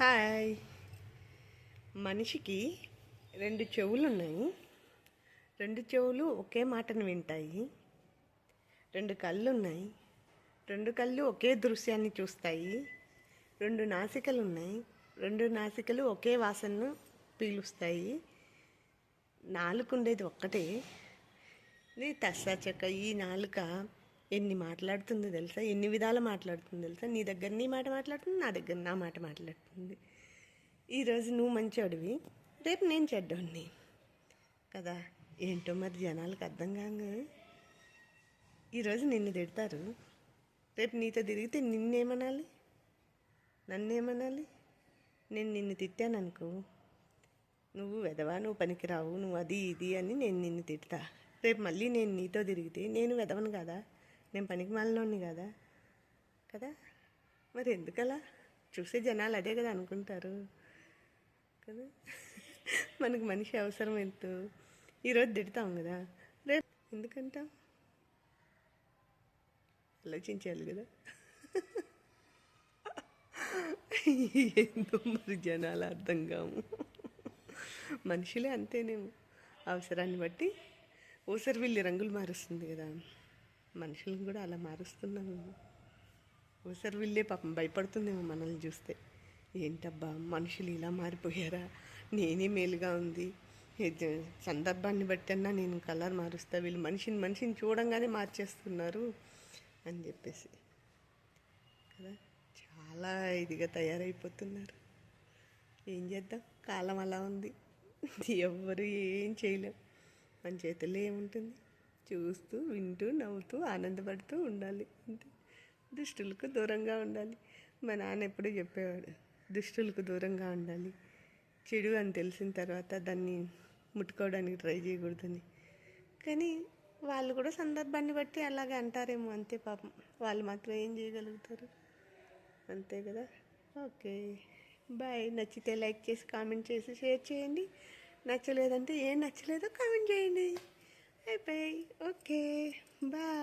Hi. మనిషికి రెండు చెవులు ఉన్నాయి రెండు చెవులు ఒకే మాటను వింటాయి. రెండు కళ్ళు ఉన్నాయి రెండు కళ్ళు ఒకే దృశ్యాన్ని చూస్తాయి. రెండు నాసికలు ఉన్నాయి రెండు నాసికలు ఒకే వాసనను పీలుస్తాయి. నాలుక ఉండేది ఒక్కటే. ఇది తస్సా చెక్క ఈ నాలుక ఎన్ని మాట్లాడుతుందో తెలుసా? ఎన్ని విధాలు మాట్లాడుతుందో తెలుసా? నీ దగ్గర నీ మాట మాట్లాడుతుంది నా దగ్గర నా మాట మాట్లాడుతుంది. ఈరోజు నువ్వు మంచోడివి రేపు నేను చెడ్డోడిని. కదా? ఏంటో మరి జనాలకు అర్థం కాదు ఈరోజు నిన్ను తిడతారు. రేపు నీతో తిరిగితే నిన్నేమనాలి? నన్నేమనాలి? నేను నిన్ను తిట్టాననుకో. నువ్వు వెదవా నువ్వు పనికిరావు నువ్వు అది ఇది అని నేను నిన్ను తిడతా. రేపు మళ్ళీ నేను నీతో తిరిగితే నేను వెదవను కదా? నేను పనికి మాలినోడిని కదా? కదా? మరి ఎందుకలా? చూసే జనాలు అదే కదా అనుకుంటారు. కదా? మనకు మనిషి అవసరం ఎంతో? ఈరోజు తిడతాం కదా? రేపు ఎందుకంటాం ఆలోచించాలి కదా? ఏందో మరి జనాలు అర్థం కాము మనుషులే అంతేనేమో. అవసరాన్ని బట్టి ఊసరి వెళ్ళి రంగులు మారుస్తుంది కదా? మనుషులను కూడా అలా మారుస్తున్నాము వీళ్ళే పాపం భయపడుతుందేమో మనల్ని చూస్తే. ఏంటబ్బా మనుషులు ఇలా మారిపోయారా? నేనే మేలుగా ఉంది. సందర్భాన్ని బట్టి అన్నా నేను కలర్ మారుస్తా వీళ్ళు మనిషిని మనిషిని చూడంగానే మార్చేస్తున్నారు అని చెప్పేసి. కదా చాలా ఇదిగా తయారైపోతున్నారు. ఏం చేద్దాం? కాలం అలా ఉంది. ఎవ్వరు ఏం చేయలేం. మన చేతుల్లో ఏముంటుంది? చూస్తూ వింటూ నవ్వుతూ ఆనందపడుతూ ఉండాలి. అంతే. దుష్టులకు దూరంగా ఉండాలి. మా నాన్న ఎప్పుడూ చెప్పేవాడు దుష్టులకు దూరంగా ఉండాలి. చెడు అని తెలిసిన తర్వాత దాన్ని ముట్టుకోవడానికి ట్రై చేయకూడదని. కానీ వాళ్ళు కూడా సందర్భాన్ని బట్టి అలాగే అంటారేమో అంతే పాపం. వాళ్ళు మాత్రం ఏం చేయగలుగుతారు? అంతే కదా? ఓకే. బాయ్. నచ్చితే లైక్ చేసి కామెంట్ చేసి షేర్ చేయండి. నచ్చలేదంటే ఏం నచ్చలేదో కామెంట్ చేయండి. అయిపోయి ఓకే బాయ్